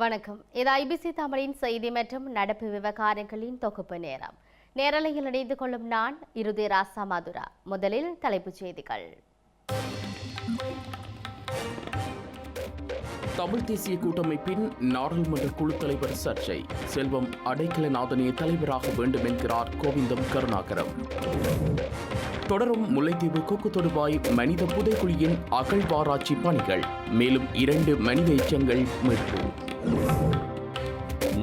வணக்கம். இது ஐபிசி தமிழின் செய்தி மற்றும் நடப்பு விவகாரங்களின் தொகுப்பு நேரம். நேரலையில் இணைந்து கொள்ளும் நான் இறுதி ராசா மதுரா. முதலில் தலைப்புச் செய்திகள். தமிழ் தேசிய கூட்டமைப்பின் நாடாளுமன்ற குழு தலைவர் சர்ச்சை. செல்வம் அடைக்கலநாதனே தலைவராக வேண்டும் என்கிறார் கோவிந்தம் கருணாகரம். தொடரும் முல்லைத்தீவு கொக்கு தொடுவாய் மனித புதைக்குழியின் அகழ்வாராய்ச்சி பணிகள். மேலும் இரண்டு மனித எச்சங்கள் மீட்பு.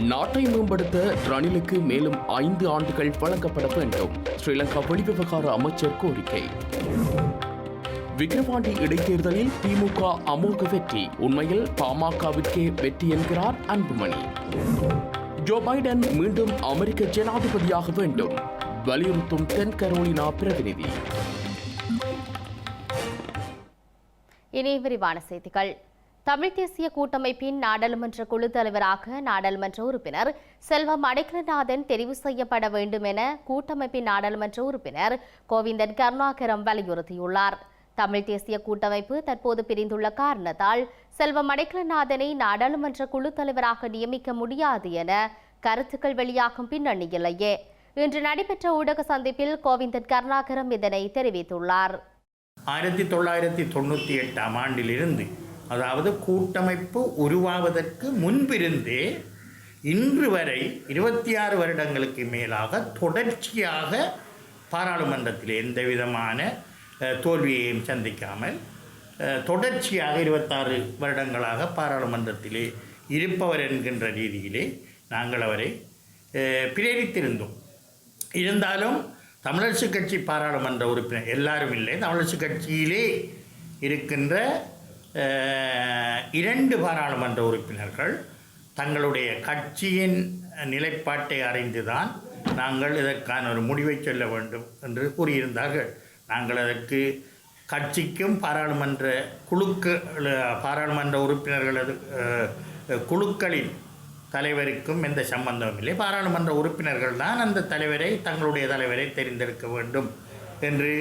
நாட்டை மேம்படுத்த ரணிலுக்கு மேலும் ஐந்து ஆண்டுகள் வழங்கப்பட வேண்டும் ஸ்ரீலங்கா வெளிவிவகார அமைச்சர் கோரிக்கை. விக்கிரவாண்டி இடைத்தேர்தலில் திமுக அமோக வெற்றி உண்மையில் பாமகவிற்கே வெற்றி என்கிறார் அன்புமணி. ஜோ பைடன் மீண்டும் அமெரிக்க ஜனாதிபதியாக வேண்டும் வலியுறுத்தும் தென் கரோலினா பிரதிநிதி. இனி விரிவான செய்திகள். தமிழ் தேசிய கூட்டமைப்பின் நாடாளுமன்ற குழு தலைவராக நாடாளுமன்ற உறுப்பினர் செல்வம் அடைக்கலநாதன் தெரிவு செய்யப்பட வேண்டும் என கூட்டமைப்பின் நாடாளுமன்ற உறுப்பினர் கோவிந்தன் கருணாகரம் வலியுறுத்தியுள்ளார். தமிழ் தேசிய கூட்டமைப்பு தற்போது பிரிந்துள்ள காரணத்தால் செல்வம் அடைக்கலநாதனை நாடாளுமன்ற குழு தலைவராக நியமிக்க முடியாது என கருத்துக்கள் வெளியாகும் பின்னணியிலேயே இன்று நடைபெற்ற ஊடக சந்திப்பில் கோவிந்தன் கருணாகரம் இதனை தெரிவித்துள்ளார். ஆயிரத்தி தொள்ளாயிரத்தி தொண்ணூற்றி எட்டாம் ஆண்டிலிருந்து அதாவது கூட்டமைப்பு உருவாவதற்கு முன்பிருந்தே இன்று வரை இருபத்தி ஆறு வருடங்களுக்கு மேலாக தொடர்ச்சியாக பாராளுமன்றத்தில் எந்த விதமான தோல்வியையும் சந்திக்காமல் தொடர்ச்சியாக இருபத்தாறு வருடங்களாக பாராளுமன்றத்திலே இருப்பவர் என்கின்ற ரீதியிலே நாங்கள் அவரை பிரேரித்திருந்தோம். இருந்தாலும் தமிழரசு கட்சி பாராளுமன்ற உறுப்பினர் எல்லாரும் இல்லை. தமிழரசு கட்சியிலே இருக்கின்ற இரண்டு பாராளுமன்ற உறுப்பினர்கள் தங்களுடைய கட்சியின் நிலைப்பாட்டை அறிந்துதான் நாங்கள் இதற்கான ஒரு முடிவை சொல்ல வேண்டும் என்று கூறியிருந்தார்கள். நாங்கள் அதற்கு கட்சிக்கும் பாராளுமன்ற குழுக்கள் பாராளுமன்ற உறுப்பினர்களது குழுக்களின் தலைவருக்கும் எந்த சம்பந்தமும் இல்லை. பாராளுமன்ற உறுப்பினர்கள் தான் அந்த தலைவரை தங்களுடைய தலைவரை தெரிந்தெடுக்க வேண்டும் என்று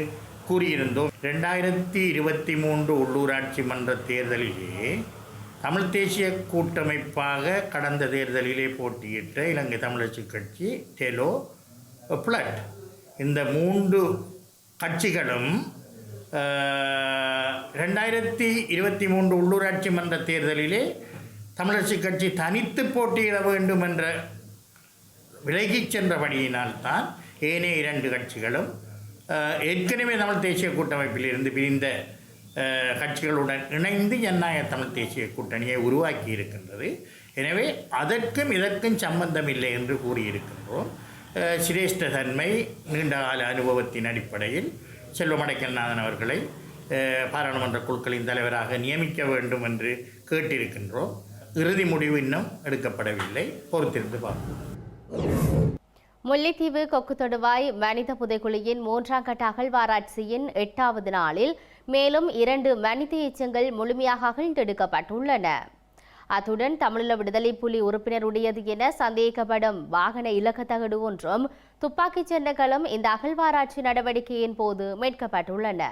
கூறியிருந்தோம். ரெண்டாயிரத்தி இருபத்தி மூன்று உள்ளூராட்சி மன்ற தேர்தலிலே தமிழ் தேசிய கூட்டமைப்பாக கடந்த தேர்தலிலே போட்டியிட்ட இலங்கை தமிழரசு கட்சி டெலோ பிளட் இந்த மூன்று கட்சிகளும் ரெண்டாயிரத்தி இருபத்தி மூன்று உள்ளூராட்சி மன்ற தேர்தலிலே தமிழரசு கட்சி தனித்து போட்டியிட வேண்டும் என்ற விலகிச் சென்றபடியினால்தான் ஏனைய இரண்டு கட்சிகளும் ஏற்கனவே தமிழ் தேசிய கூட்டமைப்பில் இருந்து பிரிந்த கட்சிகளுடன் இணைந்து ஜனநாயக தமிழ் தேசிய கூட்டணியை உருவாக்கி இருக்கின்றது. எனவே அதற்கும் இதற்கும் சம்பந்தம் இல்லை என்று கூறியிருக்கின்றோம். சிரேஷ்ட தன்மை நீண்டகால அனுபவத்தின் அடிப்படையில் செல்வமடைக்கல்நாதன் அவர்களை பாராளுமன்ற குழுக்களின் தலைவராக நியமிக்க வேண்டும் என்று கேட்டிருக்கின்றோம். இறுதி முடிவு இன்னும் எடுக்கப்படவில்லை. பொறுத்திருந்து பார்ப்போம். முல்லைத்தீவு கொக்கு தொடுவாய் மனித புதைக்குழியின் மூன்றாம் கட்ட அகழ்வாராய்ச்சியின் எட்டாவது நாளில் மேலும் இரண்டு மனித எச்சங்கள் முழுமையாக அகழ்ந்தெடுக்கப்பட்டுள்ளன. அத்துடன் தமிழீழ விடுதலை புலி உறுப்பினருடையது என சந்தேகப்படும் வாகன இலக்கத்தகடு ஒன்றும் துப்பாக்கிச் சண்டைகளும் இந்த அகழ்வாராய்ச்சி நடவடிக்கையின் போது மீட்கப்பட்டுள்ளன.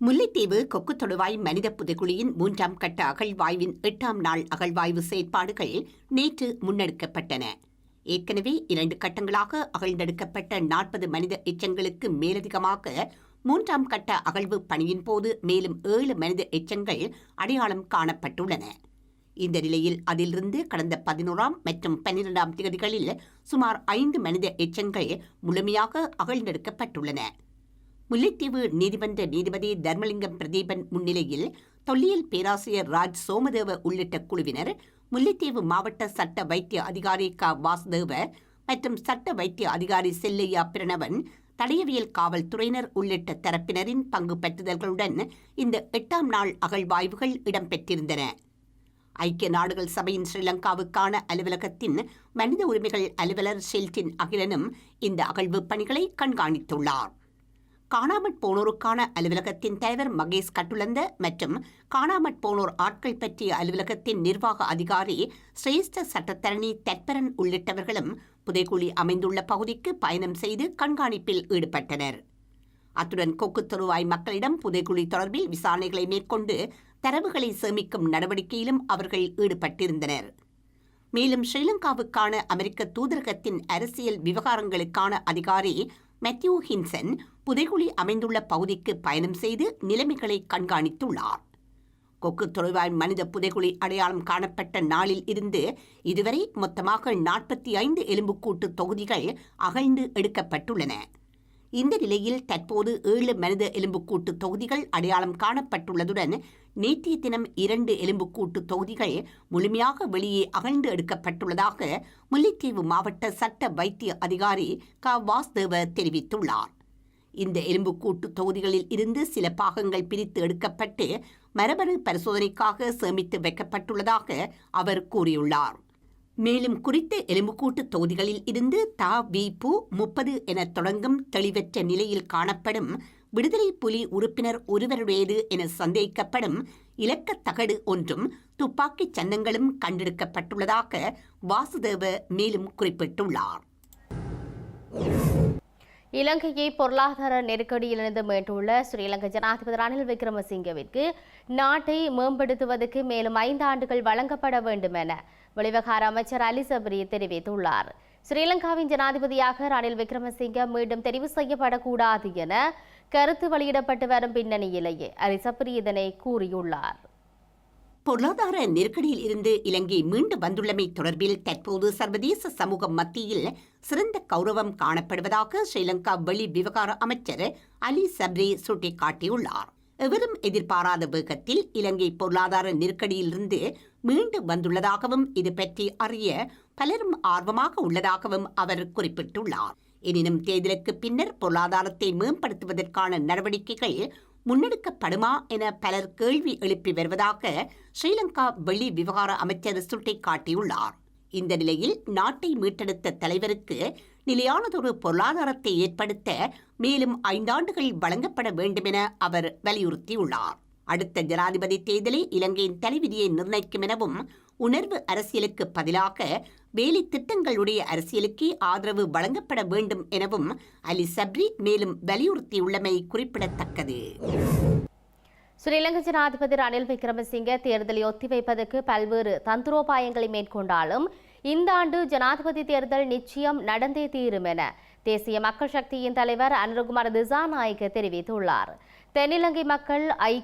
முல்லைத்தீவு கொக்கு தொடுவாய் மனித புதைக்குழியின் மூன்றாம் கட்ட அகழ்வாய்வின் எட்டாம் நாள் அகழ்வாய்வு செயற்பாடுகள் நேற்று முன்னெடுக்கப்பட்டன. ஏற்கனவே இரண்டு கட்டங்களாக அகழ்ந்தெடுக்கப்பட்ட நாற்பது மனித எச்சங்களுக்கு மேலதிகமாக மூன்றாம் கட்ட அகழ்வு பணியின் போது மேலும் ஏழு மனித எச்சங்கள் அடையாளம் காணப்பட்டுள்ளன. இந்த நிலையில் அதிலிருந்து கடந்த பதினோராம் மற்றும் பன்னிரெண்டாம் தேதிகளில் சுமார் ஐந்து மனித எச்சங்கள் முழுமையாக அகழ்ந்தெடுக்கப்பட்டுள்ளன. முல்லைத்தீவு நீதிமன்ற நீதிபதி தர்மலிங்கம் பிரதீபன் முன்னிலையில் தொல்லியல் பேராசிரியர் ராஜ் சோமதேவ உள்ளிட்ட குழுவினர் முல்லைத்தீவு மாவட்ட சட்ட வைத்திய அதிகாரி க. வாசுதேவ மற்றும் சட்ட வைத்திய அதிகாரி செல்லையா பிரணவன் தடயவியல் காவல்துறையினர் உள்ளிட்ட தரப்பினரின் பங்கு பெற்றுதல்களுடன் இந்த எட்டாம் நாள் அகழ்வாய்வுகள் இடம்பெற்றிருந்தன. ஐக்கிய நாடுகள் சபையின் ஸ்ரீலங்காவுக்கான அலுவலகத்தின் மனித உரிமைகள் அலுவலர் ஷெல்டின் அகிலனும் இந்த அகழ்வு பணிகளை கண்காணித்துள்ளார். காணாமற் போனோருக்கான அலுவலகத்தின் தலைவர் மகேஷ் கட்டுலந்த மற்றும் காணாமற் போனோர் ஆட்கள் பற்றிய அலுவலகத்தின் நிர்வாக அதிகாரி சிரேஷ்ட சட்டத்தரணி தற்பரன் உள்ளிட்டவர்களும் புதைக்குழி அமைந்துள்ள பகுதிக்கு பயணம் செய்து கண்காணிப்பில் ஈடுபட்டனர். அத்துடன் கொக்கு தருவாய் மக்களிடம் புதைக்குழி தொடர்பில் விசாரணைகளை மேற்கொண்டு தரவுகளை சேமிக்கும் நடவடிக்கையிலும் அவர்கள் ஈடுபட்டிருந்தனர். மேலும் ஸ்ரீலங்காவுக்கான அமெரிக்க தூதரகத்தின் அரசியல் விவகாரங்களுக்கான அதிகாரி மேத்யூ ஹின்சன் புதைகுழி அமைந்துள்ள பகுதிக்கு பயணம் செய்து நிலைமைகளை கண்காணித்துள்ளார். கொக்கு தொழுவாய் மனித புதைகுழி அடையாளம் காணப்பட்ட நாளில் இருந்து இதுவரை மொத்தமாக நாற்பத்தி ஐந்து எலும்புக்கூட்டு தொகுதிகள் அகழ்ந்து எடுக்கப்பட்டுள்ளன. இந்த நிலையில் தற்போது ஏழு மனித எலும்புக்கூட்டு தொகுதிகள் அடையாளம் காணப்பட்டுள்ளதுடன் நேற்றைய தினம் இரண்டு எலும்புக்கூட்டு தொகுதிகள் முழுமையாக வெளியே அகழ்ந்து எடுக்கப்பட்டுள்ளதாக முல்லைத்தீவு மாவட்ட சட்ட வைத்திய அதிகாரி க. வாஸ்தேவ தெரிவித்துள்ளார். இந்த எலும்புக்கூட்டு தொகுதிகளில் இருந்து சில பாகங்கள் பிரித்து எடுக்கப்பட்டு மரபணு பரிசோதனைக்காக சேமித்து வைக்கப்பட்டுள்ளதாக அவர் கூறியுள்ளார். மேலும் குறித்த எலும்புக்கூட்டு தொகுதிகளில் இருந்து தா வி முப்பது என தொடங்கும் தெளிவற்ற நிலையில் காணப்படும் விடுதலை புலி உறுப்பினர் ஒருவருடையது என சந்தேகிக்கப்படும் இலக்கத் தகடு ஒன்றும் துப்பாக்கிச் சன்னங்களும் கண்டெடுக்கப்பட்டுள்ளதாக வாசுதேவ மேலும் குறிப்பிட்டுள்ளார். இலங்கையை பொருளாதார நெருக்கடியிலிருந்து மீட்டுள்ள ஸ்ரீலங்கா ஜனாதிபதி ரணில் விக்ரமசிங்கவிற்கு நாட்டை மேம்படுத்துவதற்கு மேலும் ஐந்து ஆண்டுகள் வழங்கப்பட வேண்டும் என வெளிவகார அமைச்சர் அலி சபரி தெரிவித்துள்ளார். ஸ்ரீலங்காவின் ஜனாதிபதியாக ரணில் விக்ரமசிங்க மீண்டும் தெரிவு செய்யப்படக்கூடாது என கருத்து வெளியிடப்பட்டு வரும் பின்னணியிலேயே அலி சபரி இதனை கூறியுள்ளார். பொருளாதார நெருக்கடியில் இருந்து இலங்கை மீண்டு வந்துள்ளமை தொடர்பில் தற்போது சர்வதேச சமூகம் மத்தியில் சிறந்த கௌரவம் காணப்படுவதாக ஸ்ரீலங்கா வெளி விவகார அமைச்சர் அலி சப்ரி சுட்டிக்காட்டியுள்ளார். எவரும் எதிர்பாராத வேகத்தில் இலங்கை பொருளாதார நெருக்கடியிலிருந்து மீண்டு வந்துள்ளதாகவும் இது பற்றி அறிய பலரும் ஆர்வமாக உள்ளதாகவும் அவர் குறிப்பிட்டுள்ளார். எனினும் தேர்தலுக்கு பின்னர் பொருளாதாரத்தை மேம்படுத்துவதற்கான நடவடிக்கைகள் முன்னெடுக்கப்படுமா என பலர் கேள்வி எழுப்பி வருவதாக ஸ்ரீலங்கா வெளி விவகார அமைச்சர் சுட்டிக்காட்டியுள்ளார் இந்த நிலையில் நாட்டை மீட்டெடுத்த தலைவருக்கு நிலையானதொரு பொருளாதாரத்தை ஏற்படுத்த மேலும் ஐந்தாண்டுகள் வழங்கப்பட வேண்டுமென அவர் வலியுறுத்தியுள்ளார். அடுத்த ஜனாதிபதி தேர்தலை இலங்கையின் தலைவிதியை நிர்ணயிக்கும் எனவும் உணர்வு அரசியலுக்கு பதிலாக வேலை திட்டங்களுடைய அரசியலுக்கே ஆதரவு வழங்கப்பட வேண்டும் எனவும் அலி சப்ரி மேலும் வலியுறுத்தியுள்ளமை குறிப்பிடத்தக்கது. ஸ்ரீலங்கா ஜனாதிபதி ரணில் விக்ரமசிங்க தேர்தலை ஒத்திவைப்பதற்கு பல்வேறு தந்திரோபாயங்களை மேற்கொண்டாலும் இந்த ஆண்டு ஜனாதிபதி தேர்தல் நிச்சயம் நடந்தே தீரும் என தேசிய மக்கள் சக்தியின் தலைவர் அனுரகுமார் திசாநாயக்க தெரிவித்துள்ளார். தென்னிலங்கை மக்கள் ஐ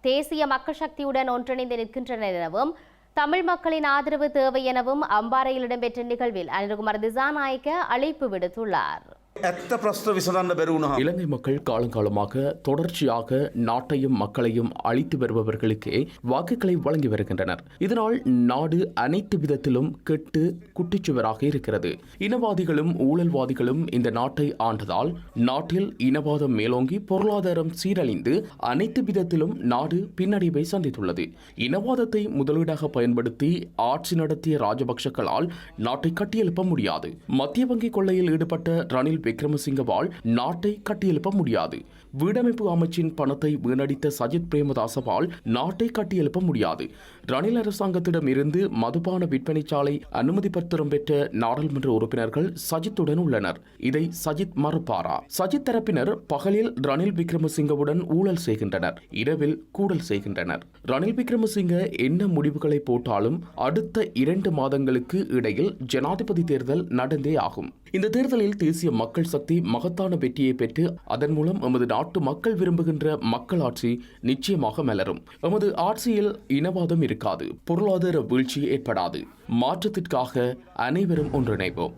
தேசிய மக்கள் சக்தியுடன் ஒன்றிணைந்து நிற்கின்றனர் எனவும் தமிழ் மக்களின் ஆதரவு தேவை எனவும் அம்பாறையில் இடம்பெற்ற நிகழ்வில் அனுரகுமார் திசாநாயக்க அழைப்பு விடுத்துள்ளார். ඇත්ත ප්‍රශ්න විසඳන්න බැරුණහම இலங்கை மக்கள் காலங்காலமாக தொடர்ச்சியாக நாட்டையும் மக்களையும் அழித்து வருபவர்களுக்கே வாக்குகளை வழங்கி வருகின்றனர் இதனால் நாடு அனைத்து விதத்திலும் கெட்டு குட்டிச்சுவராக இருக்கிறது இனவாதிகளும் ஊழல்வாதிகளும் இந்த நாட்டை ஆண்டதால் நாட்டில் இனவாதம் மேலோங்கி பொருளாதாரம் சீரழிந்து அனைத்து விதத்திலும் நாடு பின்னடைவை சந்தித்துள்ளது இனவாதத்தை முதலீடாக பயன்படுத்தி ஆட்சி நடத்திய ராஜபக்சக்களால் நாட்டை கட்டியெழுப்ப முடியாது மத்திய வங்கி கொள்ளையில் ஈடுபட்ட ரணில் விக்ரமசிங்கவால் நாட்டை கட்டியெழுப்ப முடியாது. வீடமைப்பு அமைச்சின் பணத்தை வீணடித்த சஜித் பிரேமதாசவால் நாட்டை கட்டியெழுப்ப முடியாது. ரணில் அரசாங்கத்திடம் இருந்து மதுபான விற்பனை சாலை அனுமதி பத்திரம் பெற்ற நாடாளுமன்ற உறுப்பினர்கள் சஜித்துடன் உள்ளனர். இதை சஜித் மறுப்பாரா? சஜித் தரப்பினர் பகலில் ரணில் விக்ரமசிங்கவுடன் ஊழல் செய்கின்றனர். இரவில் கூடல் செய்கின்றனர். ரணில் விக்ரமசிங்க என்ன முடிவுகளை போட்டாலும் அடுத்த இரண்டு மாதங்களுக்கு இடையில் ஜனாதிபதி தேர்தல் நடந்தே ஆகும். இந்த தேர்தலில் தேசிய மக்கள் சக்தி மகத்தான வெற்றியை பெற்று அதன் மூலம் எமது நாட்டு மக்கள் விரும்புகின்ற மக்களாட்சி நிச்சயமாக மலரும். எமது ஆட்சியில் இனவாதம் இருக்காது பொருளாதார வீழ்ச்சி ஏற்படாது. மாற்றத்திற்காக அனைவரும் ஒன்றிணைவோம்.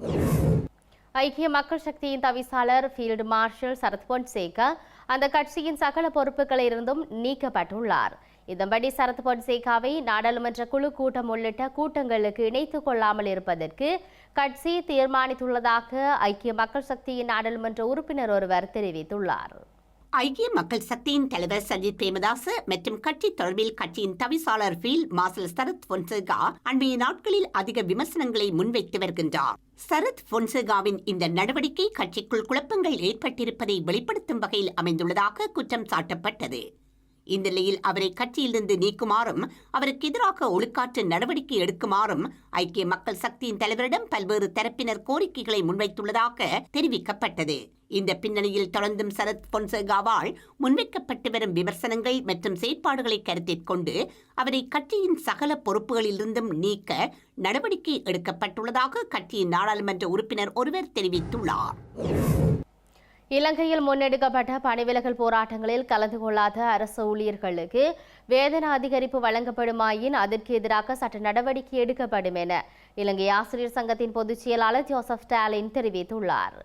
ஐக்கிய மக்கள் சக்தியின் தவிசாளர் ஃபீல்டு மார்ஷல் சரத் பொன்சேகா அந்த கட்சியின் சகல பொறுப்புகளில் இருந்தும் நீக்கப்பட்டுள்ளார். இதன்படி சரத் பொன்சேகாவை நாடாளுமன்ற குழு கூட்டம் உள்ளிட்ட கூட்டங்களுக்கு இணைத்துக் கொள்ளாமல் இருப்பதற்கு கட்சி தீர்மானித்துள்ளதாக ஐக்கிய மக்கள் சக்தியின் நாடாளுமன்ற உறுப்பினர் ஒருவர் தெரிவித்துள்ளார். ஐக்கிய மக்கள் சக்தியின் தலைவர் சஜித் பிரேமதாச மற்றும் கட்சி தொடர்பில் கட்சியின் தவிசாளர் ஃபீல்ட் மாசல் சரத் பொன்சேகா அண்மைய நாட்களில் அதிக விமர்சனங்களை முன்வைத்து வருகின்றார். சரத் பொன்சேகாவின் இந்த நடவடிக்கை கட்சிக்குள் குழப்பங்கள் ஏற்பட்டிருப்பதை வெளிப்படுத்தும் வகையில் அமைந்துள்ளதாக குற்றம் சாட்டப்பட்டது. இந்நிலையில் அவரை கட்சியிலிருந்து நீக்குமாறும் அவருக்கு எதிராக ஒழுக்காற்று நடவடிக்கை எடுக்குமாறும் ஐக்கிய மக்கள் சக்தியின் தலைவரிடம் பல்வேறு தரப்பினர் கோரிக்கைகளை முன்வைத்துள்ளதாக தெரிவிக்கப்பட்டது. இந்த பின்னணியில் தொடர்ந்தும் சரத் பொன்சேகாவால் முன்வைக்கப்பட்டு வரும் விமர்சனங்கள் மற்றும் செயற்பாடுகளை கருத்தில் கொண்டு அவரை கட்சியின் சகல பொறுப்புகளிலிருந்தும் நீக்க நடவடிக்கை எடுக்கப்பட்டுள்ளதாக கட்சியின் நாடாளுமன்ற உறுப்பினர் ஒருவர் தெரிவித்துள்ளார். இலங்கையில் முன்னெடுக்கப்பட்ட பணிவிலகல் போராட்டங்களில் கலந்து கொள்ளாத அரசு ஊழியர்களுக்கு வேதன அதிகரிப்பு வழங்கப்படுமாயின் அதற்கு எதிராக சட்ட நடவடிக்கை எடுக்கப்படும் என இலங்கை ஆசிரியர் சங்கத்தின் பொதுச் செயலாளர் ஜோசப் ஸ்டாலின் தெரிவித்துள்ளார்.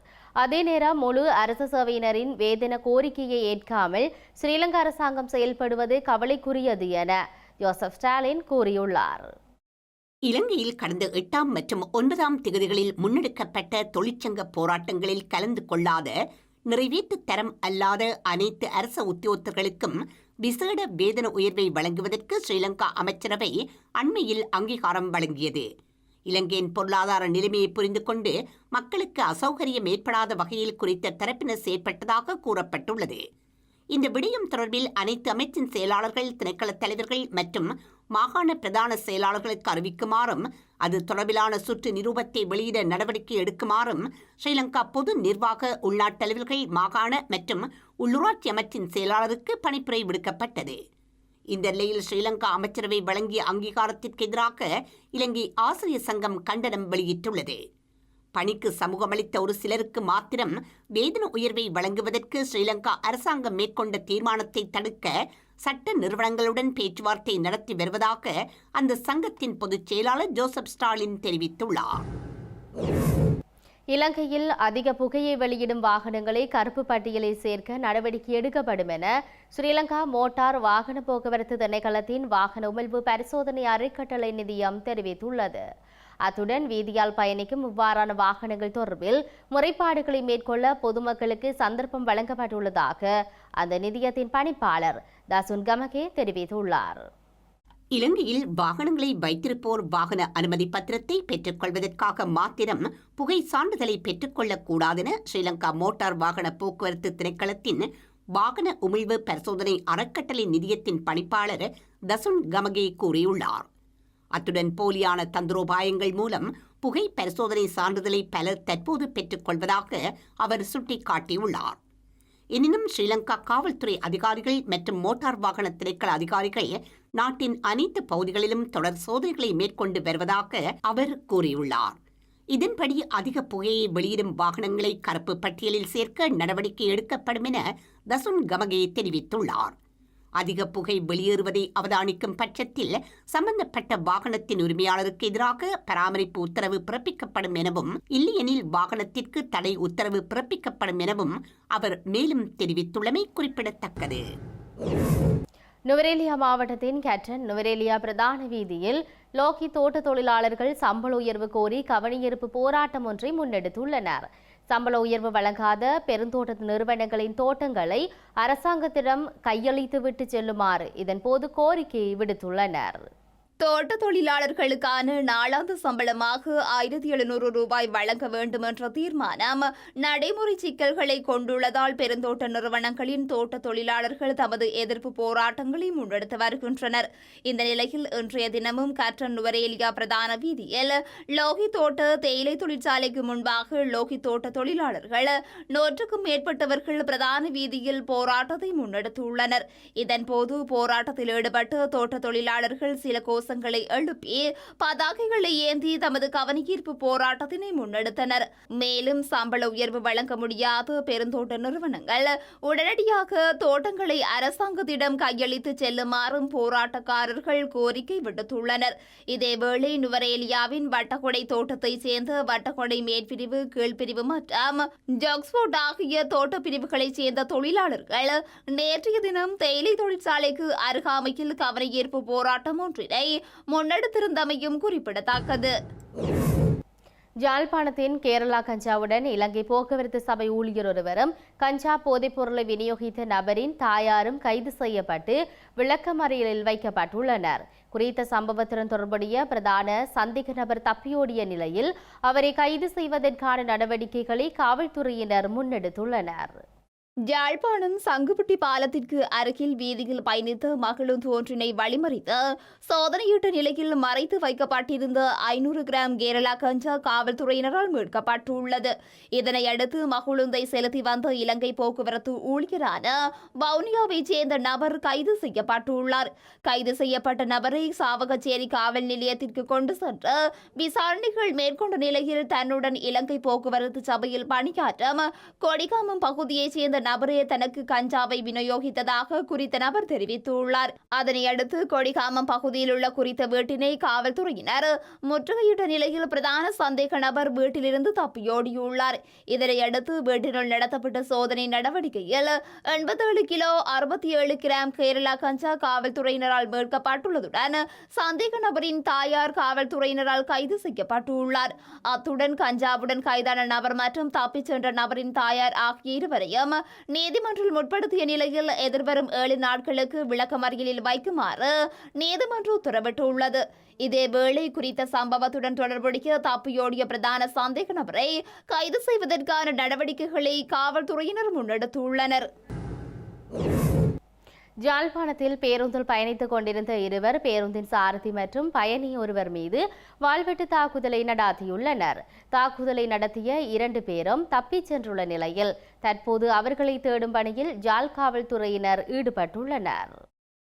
அதே நேரம் முழு அரசு சேவையினரின் வேதன கோரிக்கையை ஏற்காமல் ஸ்ரீலங்கா அரசாங்கம் செயல்படுவது கவலைக்குரியது என ஜோசப் ஸ்டாலின் கூறியுள்ளார். இலங்கையில் கடந்த எட்டாம் மற்றும் ஒன்பதாம் திகதிகளில் முன்னெடுக்கப்பட்ட தொழிற்சங்க போராட்டங்களில் கலந்து கொள்ளாத நிறைவேற்று தரம் அல்லாத அனைத்து அரச உத்தியோகத்தர்களுக்கும் விசேட வேதன உயர்வை வழங்குவதற்கு ஸ்ரீலங்கா அமைச்சரவை அண்மையில் அங்கீகாரம் வழங்கியது. இலங்கையின் பொருளாதார நிலைமையை புரிந்து கொண்டு மக்களுக்கு அசௌகரியம் ஏற்படாத வகையில் குறித்த தரப்பினர் செயற்பட்டதாக கூறப்பட்டுள்ளது. இந்த விடயம் தொடர்பில் அனைத்து அமைச்சின் செயலாளர்கள் திணைக்களத் தலைவர்கள் மற்றும் மாகாண பிரதான செயலாளர்களுக்கு அறிவிக்குமாறும் அது தொடர்பிலான சுற்று நிரூபத்தை வெளியிட நடவடிக்கை எடுக்குமாறும் ஸ்ரீலங்கா பொது நிர்வாக உள்நாட்டு மாகாண மற்றும் உள்ளூராட்சி அமைச்சின் செயலாளருக்கு பணிப்புரை விடுக்கப்பட்டது. இந்த நிலையில் ஸ்ரீலங்கா அமைச்சரவை வழங்கிய அங்கீகாரத்திற்கு எதிராக இலங்கை ஆசிரியர் சங்கம் கண்டனம் வெளியிட்டுள்ளது. பணிக்கு சமூகமளித்த ஒரு சிலருக்கு மாத்திரம் வேதன உயர்வை வழங்குவதற்கு ஸ்ரீலங்கா அரசாங்கம் மேற்கொண்ட தீர்மானத்தை தடுக்க சட்ட நிறுவனங்களுடன் பேச்சுவார்த்தை நடத்தி வருவதாக அந்த சங்கத்தின் பொதுச் செயலாளர் ஜோசப் ஸ்டாலின் தெரிவித்துள்ளார். இலங்கையில் அதிக புகையை வெளியிடும் வாகனங்களை கருப்பு பட்டியலில் சேர்க்க நடவடிக்கை எடுக்கப்படும் என ஸ்ரீலங்கா மோட்டார் வாகன போக்குவரத்து திணைக்களத்தின் வாகன உமிழ்வு பரிசோதனை அறக்கட்டளை நிதியம் தெரிவித்துள்ளது. அத்துடன் வீதியால் பயணிக்கும் இவ்வாறான வாகனங்கள் தொடர்பில் முறைப்பாடுகளை மேற்கொள்ள பொதுமக்களுக்கு சந்தர்ப்பம் வழங்கப்பட்டுள்ளதாக அந்த நிதியத்தின் பணிப்பாளர் தசுன் கமகே தெரிவித்துள்ளார். இலங்கையில் வாகனங்களை வைத்திருப்போர் வாகன அனுமதி பத்திரத்தை பெற்றுக்கொள்வதற்காக மாத்திரம் புகை சான்றிதழை பெற்றுக்கொள்ளக்கூடாதென ஸ்ரீலங்கா மோட்டார் வாகன போக்குவரத்து திணைக்களத்தின் வாகன உமிழ்வு பரிசோதனை அறக்கட்டளை நிதியத்தின் பணிப்பாளர் தசுன் கமகே கூறியுள்ளார். அத்துடன் போலியான தந்திரோபாயங்கள் மூலம் புகை பரிசோதனை சான்றிதழை பலர் தற்போது பெற்றுக்கொள்வதாக அவர் சுட்டிக்காட்டியுள்ளார். எனினும் ஸ்ரீலங்கா காவல்துறை அதிகாரிகள் மற்றும் மோட்டார் வாகன திணைக்கள அதிகாரிகள் நாட்டின் அனைத்து பகுதிகளிலும் தொடர் சோதனைகளை மேற்கொண்டு வருவதாக அவர் கூறியுள்ளார். இதன்படி அதிக புகையை வெளியிடும் வாகனங்களை கருப்பு பட்டியலில் சேர்க்க நடவடிக்கை எடுக்கப்படும் என தசுன் கமகே தெரிவித்துள்ளார். அதிக புகை வெளியேறுவதை அவதானிக்கும் பட்சத்தில் சம்பந்தப்பட்ட வாகனத்தின் உரிமையாளருக்கு எதிராக பராமரிப்பு உத்தரவு பிறப்பிக்கப்படும் எனவும் இல்லையெனில் வாகனத்திற்கு தடை உத்தரவு பிறப்பிக்கப்படும் எனவும் அவர் மேலும் தெரிவித்துள்ளமை குறிப்பிடத்தக்கது. நுவரேலியா மாவட்டத்தின் கேட்டன் நுவரேலியா பிரதான வீதியில் லோகி தோட்ட தொழிலாளர்கள் சம்பள உயர்வு கோரி கவனியிருப்பு போராட்டம் ஒன்றை முன்னெடுத்துள்ளனர். சம்பள உயர்வு வழங்காத பெருந்தோட்ட நிறுவனங்களின் தோட்டங்களை அரசாங்கத்திடம் கையளித்துவிட்டு செல்லுமாறு இதன்போது கோரிக்கை விடுத்துள்ளனர். தோட்ட தொழிலாளர்களுக்கான நாளாந்த சம்பளமாக ஆயிரத்தி எழுநூறு ரூபாய் வழங்க வேண்டும் என்ற தீர்மானம் நடைமுறை சிக்கல்களை கொண்டுள்ளதால் பெருந்தோட்ட நிறுவனங்களின் தோட்ட தொழிலாளர்கள் தமது எதிர்ப்பு போராட்டங்களை முன்னெடுத்து வருகின்றனர். இந்த நிலையில் இன்றைய தினமும் கற்றன் நுவரேலியா பிரதான வீதியில் லோகி தோட்ட தேயிலை தொழிற்சாலைக்கு முன்பாக லோகி தோட்ட தொழிலாளர்கள் நூற்றுக்கும் மேற்பட்டவர்கள் பிரதான வீதியில் போராட்டத்தை முன்னெடுத்துள்ளனர். இதன்போது போராட்டத்தில் ஈடுபட்டு தோட்ட தொழிலாளர்கள் சில கோஷங்களை எழுப்பி பதாகைகளை ஏந்தி தமது கவனஈர்ப்பு போராட்டத்தினை முன்னெடுத்தனர். மேலும் சம்பள உயர்வு வழங்க முடியாத பெருந்தோட்ட நிறுவனங்கள் உடனடியாக தோட்டங்களை அரசாங்கத்திடம் கையளித்து செல்லுமாறும் போராட்டக்காரர்கள் கோரிக்கை விடுத்துள்ளனர். இதேவேளை நுவரேலியாவின் வட்டக்கொடை தோட்டத்தைச் சேர்ந்த வட்டக்கொடை மேற்பிரிவு கீழ்பிரிவு மற்றும் ஜாக்ஸ்போர்ட் ஆகிய தோட்ட பிரிவுகளைச் சேர்ந்த தொழிலாளர்கள் நேற்றைய தினம் தேயிலை தொழிற்சாலைக்கு அருகாமையில் கவனஈர்ப்பு போராட்டம் ஒன்றினை முன்னெடுத்திருந்தமையும் குறிப்பிடத்தக்கது. யாழ்ப்பாணத்தின் கேரளா கஞ்சாவுடன் இலங்கை போக்குவரத்து சபை ஊழியர் ஒருவரும் கஞ்சா போதைப் பொருளை விநியோகித்த நபரின் தாயாரும் கைது செய்யப்பட்டு விளக்கமறியலில் வைக்கப்பட்டுள்ளனர். குறித்த சம்பவத்துடன் தொடர்புடைய பிரதான சந்தேக நபர் தப்பியோடிய நிலையில் அவரை கைது செய்வதற்கான நடவடிக்கைகளை காவல்துறையினர் முன்னெடுத்துள்ளனர். யாழ்ப்பாணம் சங்குப்பட்டி பாலத்திற்கு அருகில் வீதியில் பயணித்த மகளும் தோன்றினை வழிமறித்து சோதனையிட்ட நிலையில் மறைத்து வைக்கப்பட்டிருந்த ஐநூறு கிராம் கேரளா கஞ்சா காவல்துறையினரால் மீட்கப்பட்டுள்ளது. இதனை அடுத்து செலுத்தி வந்த இலங்கை போக்குவரத்து ஊழியரான வவுனியாவைச் சேர்ந்த நபர் கைது செய்யப்பட்டுள்ளார். கைது செய்யப்பட்ட நபரை சாவகச்சேரி காவல் நிலையத்திற்கு கொண்டு சென்று விசாரணைகள் மேற்கொண்ட நிலையில் தன்னுடன் இலங்கை போக்குவரத்து சபையில் பணியாற்றும் கொடிகாமம் பகுதியைச் சேர்ந்த நபரே தனக்கு கஞ்சாவை விநியோகித்ததாக குறித்த நபர் தெரிவித்துள்ளார். அதனையடுத்து கொடிகாமம் பகுதியில் உள்ள குறித்த வீட்டினை காவல்துறையினர் முற்றுகையிட்ட நிலையில் பிரதான சந்தேக நபர் வீட்டிலிருந்து தப்பியோடியுள்ளார். இதனையடுத்து வீட்டினுள் நடத்தப்பட்ட சோதனை நடவடிக்கையில் எண்பத்தேழு கிலோ அறுபத்தி ஏழு கிராம் கேரளா கஞ்சா காவல்துறையினரால் மீட்கப்பட்டுள்ளதுடன் சந்தேக நபரின் தாயார் காவல்துறையினரால் கைது செய்யப்பட்டுள்ளார். அத்துடன் கஞ்சாவுடன் கைதான நபர் மற்றும் தப்பிச் சென்ற நபரின் தாயார் ஆகிய இருவரையும் நீதிமன்றில் முற்படுத்திய நிலையில் எதிர்வரும் ஏழு நாட்களுக்கு விளக்கமறியலில் வைக்குமாறு நீதிமன்றம் உத்தரவிட்டுள்ளது. இதேவேளை குறித்த சம்பவத்துடன் தொடர்புடைய தப்பியோடிய பிரதான சந்தேக நபரை கைது செய்வதற்கான நடவடிக்கைகளை காவல்துறையினர் முன்னெடுத்துள்ளனர். ஜாழ்ப்பாணத்தில் பேருந்தில் பயணித்துக் கொண்டிருந்த இருவர் பேருந்தின் சாரதி மற்றும் பயணி ஒருவர் மீது வாள்வெட்டு தாக்குதலை நடாத்தியுள்ளனர். தாக்குதலை நடத்திய இரண்டு பேரும் தப்பிச் சென்றுள்ள நிலையில் தற்போது அவர்களை தேடும் பணியில் ஜாழ் காவல்துறையினர் ஈடுபட்டுள்ளனர்.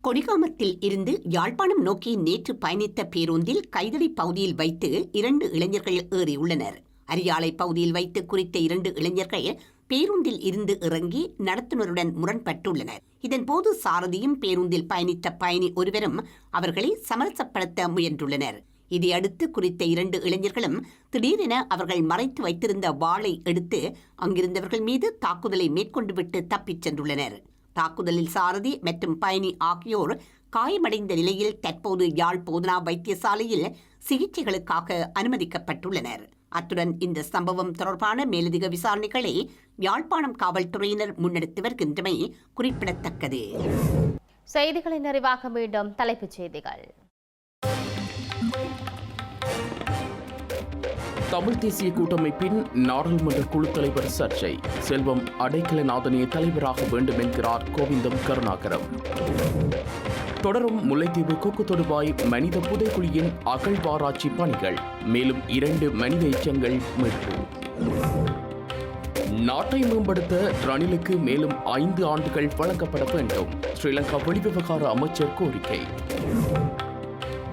கொடிகாமத்தில் இருந்து யாழ்ப்பாணம் நோக்கி நேற்று பயணித்த பேருந்தில் கைதடி பகுதியில் வைத்து இரண்டு இளைஞர்கள் ஏறியுள்ளனர். அரியாலை பகுதியில் வைத்து குறித்த இரண்டு இளைஞர்கள் பேருந்தில் இருந்து இறங்கி நடத்துனருடன் முரண்பட்டுள்ளனர். இதன்போது சாரதியும் பேருந்தில் பயணித்த பயணி ஒருவரும் அவர்களை சமரசப்படுத்த முயன்றுள்ளனர். இதையடுத்து குறித்த இரண்டு இளைஞர்களும் திடீரென அவர்கள் மறைத்து வைத்திருந்த வாளை எடுத்து அங்கிருந்தவர்கள் மீது தாக்குதலை மேற்கொண்டு விட்டு தப்பிச் சென்றுள்ளனர். தாக்குதலில் சாரதி மற்றும் பயணி ஆகியோர் காயமடைந்த நிலையில் தற்போது யாழ் போதனா வைத்தியசாலையில் சிகிச்சைகளுக்காக அனுமதிக்கப்பட்டுள்ளனர். அத்துடன் இந்த சம்பவம் தொடர்பான மேலதிக விசாரணைகளை யாழ்ப்பாணம் காவல்துறையினர் முன்னெடுத்து வருகின்றமை குறிப்பிடத்தக்கது. செய்திகளின் நிறைவாக மீண்டும் தலைப்புச் செய்திகள். தமிழ் தேசிய கூட்டமைப்பின் நாடாளுமன்ற குழு தலைவர் சர்ச்சை. செல்வம் அடைக்கலநாதனே தலைவராக வேண்டும் என்கிறார் கோவிந்தம் கருணாகரம். தொடரும் முல்லைத்தீவு கொக்கு தொடுவாய் மனித புதைக்குழியின் அகழ்வாராய்ச்சி பணிகள். மேலும் இரண்டு மனித எச்சங்கள் மீட்பு. நாட்டை மேம்படுத்த ரணிலுக்கு மேலும் ஐந்து ஆண்டுகள் வழங்கப்பட வேண்டும். ஸ்ரீலங்கா வெளிவிவகார அமைச்சர் கோரிக்கை.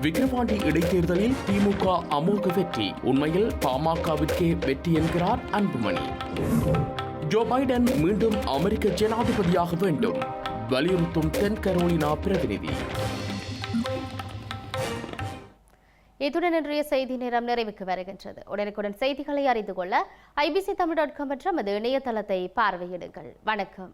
விக்கிரவாண்டி இடைத்தேர்தலில் திமுக அமோக வெற்றி. உண்மையில் பாமகவிற்கே வெற்றி என்கிறார் அன்புமணி. ஜோ பைடன் மீண்டும் அமெரிக்க ஜனாதிபதியாக வேண்டும். வலியுறுத்தும் தென் கரோலினா பிரதிநிதி. இத்துடன் இன்றைய செய்தி நேரம் நிறைவுக்கு வருகின்றது. உடனுக்குடன் செய்திகளை அறிந்து கொள்ள ஐபிசி தமிழ் டாட் காம் என்ற நமது இணையதளத்தை பார்வையிடுங்கள். வணக்கம்.